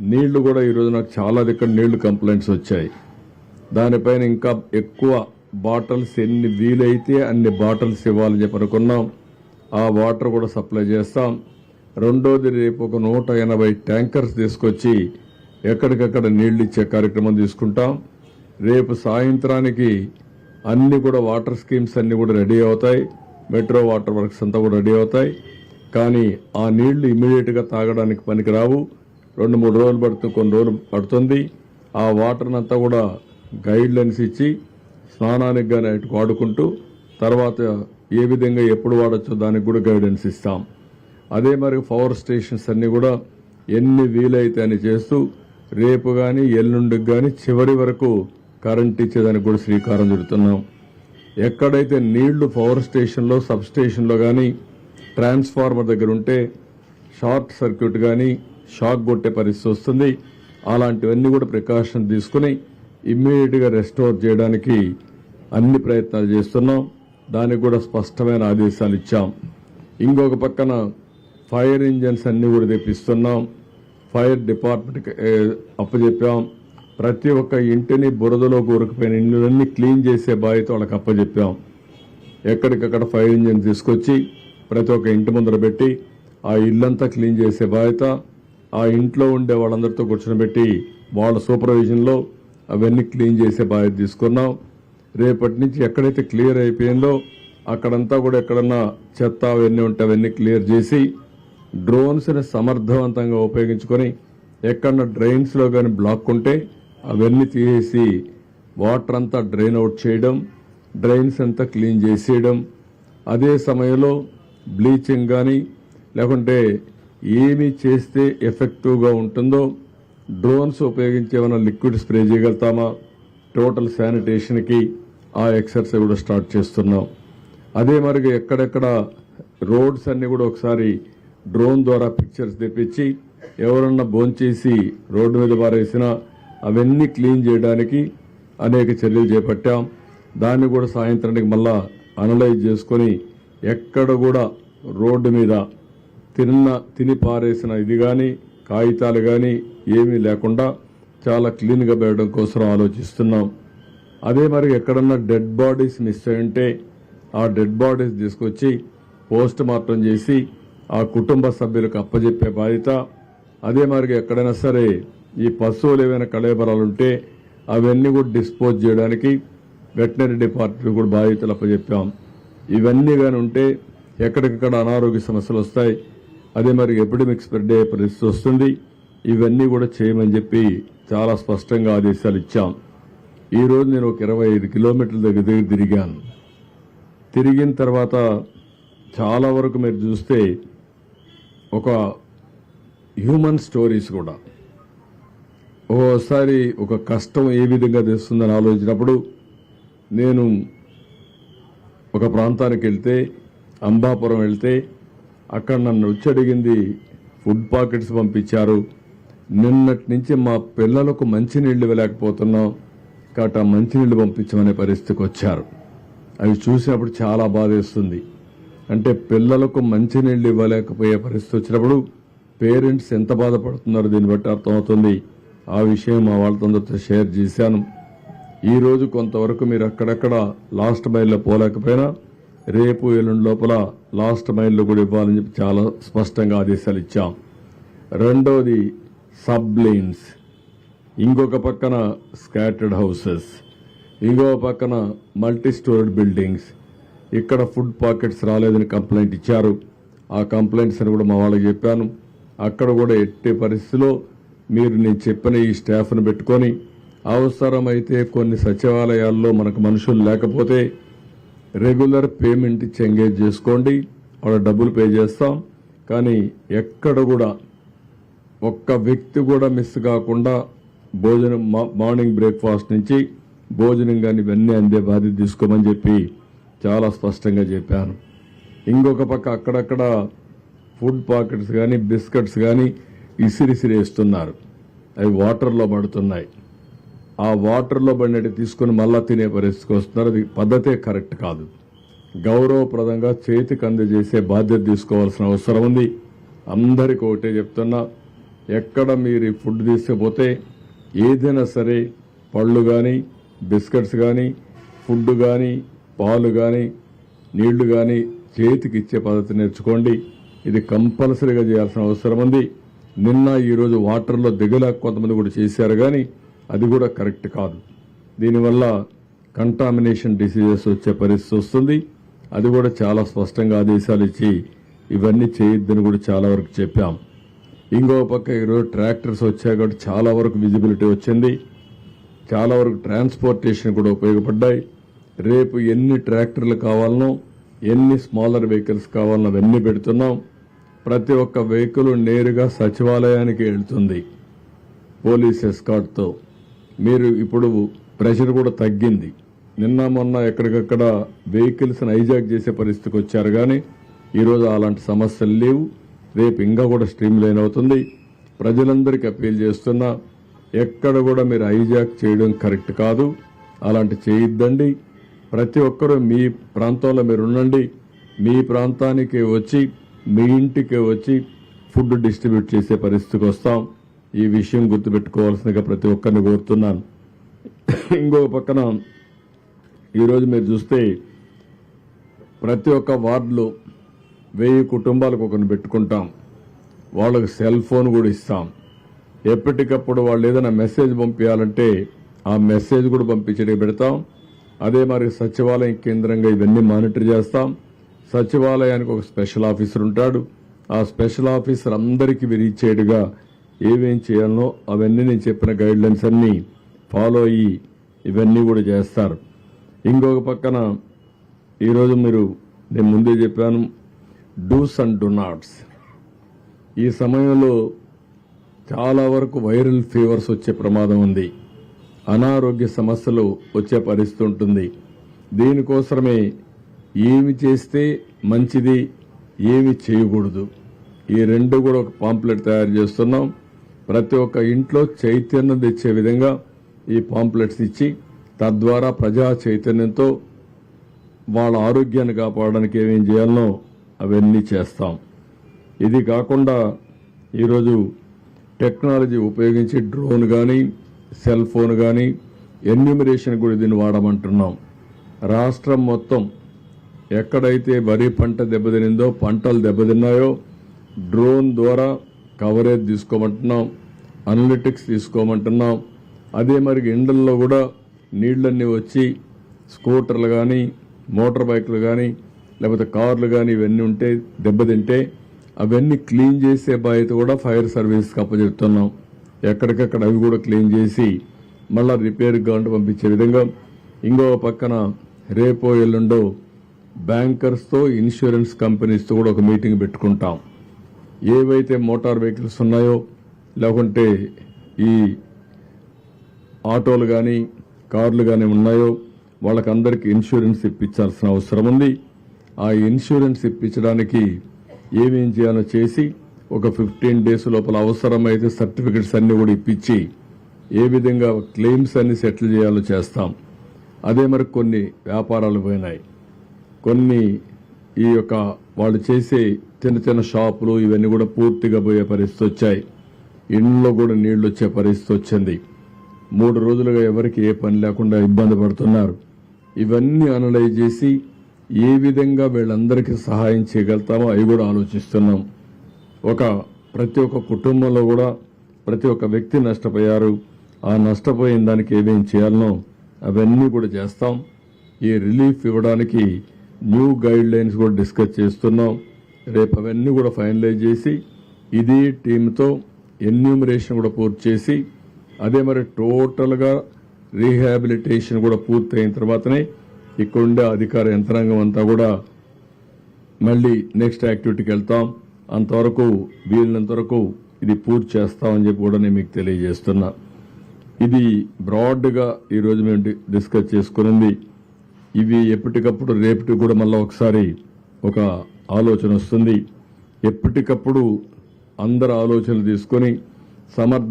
నీళ్ళు కూడా ఈరోజు నాకు చాలా దగ్గర నీళ్ళు కంప్లైంట్స్ వచ్చాయి. దానిపైన ఇంకా ఎక్కువ బాటిల్స్ ఎన్ని వీలైతే అన్ని బాటిల్స్ ఇవ్వాలని చెప్పి అనుకున్నాం. ఆ వాటర్ కూడా సప్లై చేస్తాం. రెండోది రేపు ఒక నూట ఎనభై ట్యాంకర్స్ తీసుకొచ్చి ఎక్కడికక్కడ నీళ్ళు ఇచ్చే కార్యక్రమం తీసుకుంటాం. రేపు సాయంత్రానికి అన్ని కూడా వాటర్ స్కీమ్స్ అన్నీ కూడా రెడీ అవుతాయి. మెట్రో వాటర్ వర్క్స్ అంతా కూడా రెడీ అవుతాయి. కానీ ఆ నీళ్ళు ఇమీడియట్గా తాగడానికి పనికిరావు. రెండు మూడు రోజులు పడుతుంది కొన్ని రోజులు పడుతుంది. ఆ వాటర్ని అంతా కూడా గైడ్లైన్స్ ఇచ్చి స్నానానికి కానీ అటు వాడుకుంటూ తర్వాత ఏ విధంగా ఎప్పుడు వాడచ్చో దానికి కూడా గైడెన్స్ ఇస్తాం. అదే మరి పవర్ స్టేషన్స్ అన్నీ కూడా ఎన్ని వీలైతే అని చేస్తూ రేపు కానీ ఎల్లుండికి కానీ చివరి వరకు కరెంట్ ఇచ్చేదానికి కూడా శ్రీకారం చుడుతున్నాం. ఎక్కడైతే నీళ్ళు పవర్ స్టేషన్లో సబ్ స్టేషన్లో కానీ ట్రాన్స్ఫార్మర్ దగ్గర ఉంటే షార్ట్ సర్క్యూట్ కానీ షాక్ కొట్టే పరిస్థితి వస్తుంది. అలాంటివన్నీ కూడా ప్రికాషన్ తీసుకుని ఇమ్మీడియట్గా రెస్టోర్ చేయడానికి అన్ని ప్రయత్నాలు చేస్తున్నాం. దానికి కూడా స్పష్టమైన ఆదేశాలు ఇచ్చాం. ఇంకొక పక్కన ఫైర్ ఇంజన్స్ అన్నీ కూడా తెప్పిస్తున్నాం. ఫైర్ డిపార్ట్మెంట్కి అప్పచెప్పాం ప్రతి ఒక్క ఇంటిని బురదలో కూరుకుపోయిన ఇళ్ళన్నీ క్లీన్ చేసే బాధ్యత వాళ్ళకి అప్పచెప్పాం ఎక్కడికక్కడ ఫైర్ ఇంజిన్ తీసుకొచ్చి ప్రతి ఒక్క ఇంటి ముందర పెట్టి ఆ ఇల్లంతా క్లీన్ చేసే బాధ్యత ఆ ఇంట్లో ఉండే వాళ్ళందరితో కూర్చోబెట్టి వాళ్ళ సూపర్విజన్లో అవన్నీ క్లీన్ చేసే బాధ్యత తీసుకున్నాం. రేపటి నుంచి ఎక్కడైతే క్లియర్ అయిపోయిందో అక్కడంతా కూడా ఎక్కడన్నా చెత్త అవన్నీ ఉంటే అవన్నీ క్లియర్ చేసి డ్రోన్స్ని సమర్థవంతంగా ఉపయోగించుకొని ఎక్కడన్నా డ్రైన్స్లో కానీ బ్లాక్ ఉంటే అవన్నీ తీసేసి వాటర్ అంతా డ్రైన్ అవుట్ చేయడం డ్రైన్స్ అంతా క్లీన్ చేసేయడం. అదే సమయంలో బ్లీచింగ్ కానీ లేకుంటే ఏమి చేస్తే ఎఫెక్టివ్గా ఉంటుందో డ్రోన్స్ ఉపయోగించి ఏమైనా లిక్విడ్ స్ప్రే చేయగలుగుతామా? టోటల్ శానిటేషన్కి ఆ ఎక్సర్సైజ్ కూడా స్టార్ట్ చేస్తున్నాం. అదే మరి ఎక్కడెక్కడ రోడ్స్ అన్ని కూడా ఒకసారి డ్రోన్ ద్వారా పిక్చర్స్ తెప్పించి ఎవరన్నా భోంచేసి రోడ్డు మీద పారేసినా అవన్నీ క్లీన్ చేయడానికి అనేక చర్యలు చేపట్టాం. దాన్ని కూడా సాయంత్రానికి మళ్ళా అనలైజ్ చేసుకొని ఎక్కడ కూడా రోడ్డు మీద తిన్న తిని పారేసిన ఇది కానీ కాగితాలు కానీ ఏమీ లేకుండా చాలా క్లీన్గా పెట్టడం కోసం ఆలోచిస్తున్నాం. అదే మరి ఎక్కడన్నా డెడ్ బాడీస్ మిస్ అయి ఉంటే ఆ డెడ్ బాడీస్ తీసుకొచ్చి పోస్ట్ మార్టం చేసి ఆ కుటుంబ సభ్యులకు అప్పజెప్పే బాధ్యత. అదే మరి ఎక్కడైనా సరే ఈ పశువులు ఏవైనా కళేబరాలు ఉంటే అవన్నీ కూడా డిస్పోజ్ చేయడానికి వెటనరీ డిపార్ట్మెంట్ కూడా బాధ్యతలు అప్పచెప్పాం ఇవన్నీ కానీ ఉంటే ఎక్కడికక్కడ అనారోగ్య సమస్యలు వస్తాయి. అదే మరి ఎపిడమిక్ స్ప్రెడ్ అయ్యే పరిస్థితి వస్తుంది. ఇవన్నీ కూడా చేయమని చెప్పి చాలా స్పష్టంగా ఆదేశాలు ఇచ్చాం. ఈరోజు నేను ఒక ఇరవై ఐదు కిలోమీటర్ల దగ్గర దగ్గర తిరిగాను. తిరిగిన తర్వాత చాలా వరకు మీరు చూస్తే ఒక హ్యూమన్ స్టోరీస్ కూడా. ఓసారి ఒక కష్టం ఏ విధంగా తెస్తుందని ఆలోచించినప్పుడు నేను ఒక ప్రాంతానికి వెళ్తే అంబాపురం వెళ్తే అక్కడ నన్ను వచ్చి అడిగింది ఫుడ్ పాకెట్స్ పంపించారు. నిన్నటి నుంచి మా పిల్లలకు మంచినీళ్ళు ఇవ్వలేకపోతున్నాం. కాబట్టి ఆ మంచినీళ్ళు పంపించమనే పరిస్థితికి వచ్చారు. అవి చూసినప్పుడు చాలా బాధేస్తుంది అంటే పిల్లలకు మంచినీళ్ళు ఇవ్వలేకపోయే పరిస్థితి వచ్చినప్పుడు పేరెంట్స్ ఎంత బాధపడుతున్నారో దీన్ని బట్టి అర్థమవుతుంది. ఆ విషయం మా వాళ్ళతో షేర్ చేశాను. ఈరోజు కొంతవరకు మీరు అక్కడక్కడ లాస్ట్ మైల్లో పోలేకపోయినా రేపు ఎల్లుండి లోపల లాస్ట్ మైల్లో కూడా ఇవ్వాలని చెప్పి చాలా స్పష్టంగా ఆదేశాలు ఇచ్చాం. రెండోది సబ్ లేన్స్ ఇంకొక పక్కన స్కాటర్డ్ హౌసెస్. ఇంకొక పక్కన మల్టీ స్టోర్డ్ బిల్డింగ్స్. ఇక్కడ ఫుడ్ పాకెట్స్ రాలేదని కంప్లైంట్ ఇచ్చారు. ఆ కంప్లైంట్స్ అని కూడా మా వాళ్ళకి చెప్పాను. అక్కడ కూడా ఎట్టి పరిస్థితిలో మీరు నేను చెప్పిన ఈ స్టాఫ్ను పెట్టుకొని అవసరమైతే కొన్ని సచివాలయాల్లో మనకు మనుషులు లేకపోతే రెగ్యులర్ పేమెంట్ ఇచ్చి ఎంగేజ్ చేసుకోండి. అక్కడ డబ్బులు పే చేస్తాం. కానీ ఎక్కడ కూడా ఒక్క వ్యక్తి కూడా మిస్ కాకుండా భోజనం మా- మార్నింగ్ బ్రేక్ఫాస్ట్ నుంచి భోజనం కానీ ఇవన్నీ అందే బాధ్యత తీసుకోమని చెప్పి చాలా స్పష్టంగా చెప్పాను. ఇంకొక పక్క అక్కడక్కడ ఫుడ్ పాకెట్స్ కానీ బిస్కెట్స్ కానీ ఇసిరిసిరి వేస్తున్నారు అవి వాటర్లో పడుతున్నాయి. ఆ వాటర్లో పడినట్టు తీసుకుని మళ్ళా తినే పరిస్థితికి వస్తున్నారు. అది పద్ధతే కరెక్ట్ కాదు. గౌరవప్రదంగా చేతికి అందజేసే బాధ్యత తీసుకోవాల్సిన అవసరం ఉంది. అందరికి ఒకటే చెప్తున్నా ఎక్కడ మీరు ఫుడ్ తీసుకుపోతే ఏదైనా సరే పళ్ళు కానీ బిస్కెట్స్ కానీ ఫుడ్ కానీ పాలు కానీ నీళ్ళు కానీ చేతికి ఇచ్చే పద్ధతి నేర్చుకోండి. ఇది కంపల్సరీగా చేయాల్సిన అవసరం ఉంది. నిన్న ఈరోజు వాటర్లో దిగలేక కొంతమంది కూడా చేశారు కానీ అది కూడా కరెక్ట్ కాదు. దీనివల్ల కంటామినేషన్ డిసీజెస్ వచ్చే పరిస్థితి వస్తుంది. అది కూడా చాలా స్పష్టంగా ఆదేశాలు ఇచ్చి ఇవన్నీ చేయొద్దని కూడా చాలా వరకు చెప్పాం. ఇంకో పక్క ఈరోజు ట్రాక్టర్స్ వచ్చాయి కాబట్టి చాలా వరకు విజిబిలిటీ వచ్చింది. చాలా వరకు ట్రాన్స్పోర్టేషన్ కూడా ఉపయోగపడ్డాయి. రేపు ఎన్ని ట్రాక్టర్లు కావాలనో ఎన్ని స్మాలర్ వెహికల్స్ కావాలనో అవన్నీ పెడుతున్నాం. ప్రతి ఒక్క వెహికల్ నేరుగా సచివాలయానికి వెళ్తుంది. పోలీస్ ఎస్కాట్తో మీరు ఇప్పుడు ప్రెషర్ కూడా తగ్గింది. నిన్న మొన్న ఎక్కడికక్కడ వెహికల్స్ని హైజాక్ చేసే పరిస్థితికి వచ్చారు కానీ ఈరోజు అలాంటి సమస్యలు లేవు. రేపు ఇంకా కూడా స్ట్రీమ్ లైన్ అవుతుంది. ప్రజలందరికీ అప్పీల్ చేస్తున్నా ఎక్కడ కూడా మీరు హైజాక్ చేయడం కరెక్ట్ కాదు. అలాంటి చేయొద్దండి. ప్రతి ఒక్కరూ మీ ప్రాంతంలో మీరు ఉండండి. మీ ప్రాంతానికి వచ్చి మీ ఇంటికి వచ్చి ఫుడ్ డిస్ట్రిబ్యూట్ చేసే పరిస్థితికి వస్తాం. ఈ విషయం గుర్తుపెట్టుకోవాల్సిందిగా ప్రతి ఒక్కరిని కోరుతున్నాను. ఇంకో పక్కన ఈరోజు మీరు చూస్తే ప్రతి ఒక్క వార్డులో వెయ్యి కుటుంబాలకు ఒకరిని పెట్టుకుంటాం. వాళ్ళకి సెల్ ఫోన్ కూడా ఇస్తాం. ఎప్పటికప్పుడు వాళ్ళు ఏదైనా మెసేజ్ పంపించాలంటే ఆ మెసేజ్ కూడా పంపించడానికి పెడతాం. అదే మరి సచివాలయం కేంద్రంగా ఇవన్నీ మానిటర్ చేస్తాం. సచివాలయానికి ఒక స్పెషల్ ఆఫీసర్ ఉంటాడు. ఆ స్పెషల్ ఆఫీసర్ అందరికీ విరిచేటుగా ఏమేం చేయాలనో అవన్నీ నేను చెప్పిన గైడ్ లైన్స్ అన్నీ ఫాలో అయ్యి ఇవన్నీ కూడా చేస్తారు. ఇంకొక పక్కన ఈరోజు మీరు నేను ముందే చెప్పాను డూస్ అండ్ డు నాట్స్ ఈ సమయంలో చాలా వరకు వైరల్ ఫీవర్స్ వచ్చే ప్రమాదం ఉంది. అనారోగ్య సమస్యలు వచ్చే పరిస్థితి ఉంటుంది. దీనికోసమే ఏమి చేస్తే మంచిది ఏమి చేయకూడదు. ఈ రెండు కూడా ఒక పాంప్లెట్ తయారు చేస్తున్నాం. ప్రతి ఒక్క ఇంట్లో చైతన్యం తెచ్చే విధంగా ఈ పాంప్లెట్స్ ఇచ్చి తద్వారా ప్రజా చైతన్యంతో వాళ్ళ ఆరోగ్యాన్ని కాపాడడానికి ఏమేం చేయాలనో అవన్నీ చేస్తాం. ఇది కాకుండా ఈరోజు టెక్నాలజీ ఉపయోగించి డ్రోన్ కానీ సెల్ ఫోన్ కానీ ఎన్యూమరేషన్ కూడా దీన్ని వాడమంటున్నాం. రాష్ట్రం మొత్తం ఎక్కడైతే వరి పంట దెబ్బతినిందో పంటలు దెబ్బతిన్నాయో డ్రోన్ ద్వారా కవరేజ్ తీసుకోమంటున్నాం అనలిటిక్స్ తీసుకోమంటున్నాం. అదే మరి ఎండల్లో కూడా నీళ్ళన్నీ వచ్చి స్కూటర్లు కానీ మోటార్ బైక్లు కానీ లేకపోతే కార్లు కానీ ఇవన్నీ ఉంటే దెబ్బతింటే అవన్నీ క్లీన్ చేసే బాధ్యత కూడా ఫైర్ సర్వీస్కి అప్పచెప్తున్నాం. ఎక్కడికక్కడ అవి కూడా క్లీన్ చేసి మళ్ళా రిపేర్ కావాలంటే పంపించే విధంగా ఇంకో పక్కన రేపో ఎల్లుండో బ్యాంకర్స్తో ఇన్సూరెన్స్ కంపెనీస్తో కూడా ఒక మీటింగ్ పెట్టుకుంటాం. ఏవైతే మోటార్ వెహికల్స్ ఉన్నాయో లేకుంటే ఈ ఆటోలు కానీ కార్లు కానీ ఉన్నాయో వాళ్ళకందరికీ ఇన్సూరెన్స్ ఇప్పించాల్సిన అవసరం ఉంది. ఆ ఇన్సూరెన్స్ ఇప్పించడానికి ఏమేం చేయాలో చేసి ఒక ఫిఫ్టీన్ డేస్ లోపల అవసరమైతే సర్టిఫికెట్స్ అన్ని కూడా ఇప్పించి ఏ విధంగా క్లెయిమ్స్ అన్ని సెటిల్ చేయాలో చేస్తాం. అదే మరి కొన్ని వ్యాపారాలు పోయినాయి. కొన్ని ఈ యొక్క వాళ్ళు చేసే చిన్న చిన్న షాపులు ఇవన్నీ కూడా పూర్తిగా పోయే పరిస్థితి వచ్చాయి. ఇంట్లో కూడా నీళ్ళు వచ్చే పరిస్థితి వచ్చింది. మూడు రోజులుగా ఎవరికి ఏ పని లేకుండా ఇబ్బంది పడుతున్నారు. ఇవన్నీ అనలైజ్ చేసి ఏ విధంగా వీళ్ళందరికీ సహాయం చేయగలుగుతామో అవి కూడా ఆలోచిస్తున్నాం. ఒక ప్రతి ఒక్క కుటుంబంలో కూడా ప్రతి ఒక్క వ్యక్తి నష్టపోయారు. ఆ నష్టపోయిన దానికి ఏమేం చేయాలనో అవన్నీ కూడా చేస్తాం. ఈ రిలీఫ్ ఇవ్వడానికి న్యూ గైడ్ లైన్స్ కూడా డిస్కస్ చేస్తున్నాం. రేపు అవన్నీ కూడా ఫైనలైజ్ చేసి ఇది టీంతో ఎన్యూమరేషన్ కూడా పూర్తి చేసి అదే మరి టోటల్గా రీహాబిలిటేషన్ కూడా పూర్తయిన తర్వాతనే తర్వాతనే ఇక్కడుండే అధికార యంత్రాంగం అంతా కూడా మళ్ళీ నెక్స్ట్ యాక్టివిటీకి వెళ్తాం. అంతవరకు వీలైనంత వరకు ఇది పూర్తి చేస్తామని చెప్పి కూడా నేను మీకు తెలియజేస్తున్నా. ఇది బ్రాడ్గా ఈరోజు మేము డిస్కస్ చేసుకునింది ఇవి ఎప్పటికప్పుడు రేపటి కూడా మళ్ళీ ఒకసారి ఒక ఆలోచన వస్తుంది. ఎప్పటికప్పుడు అందరు ఆలోచనలు తీసుకొని సమర్థం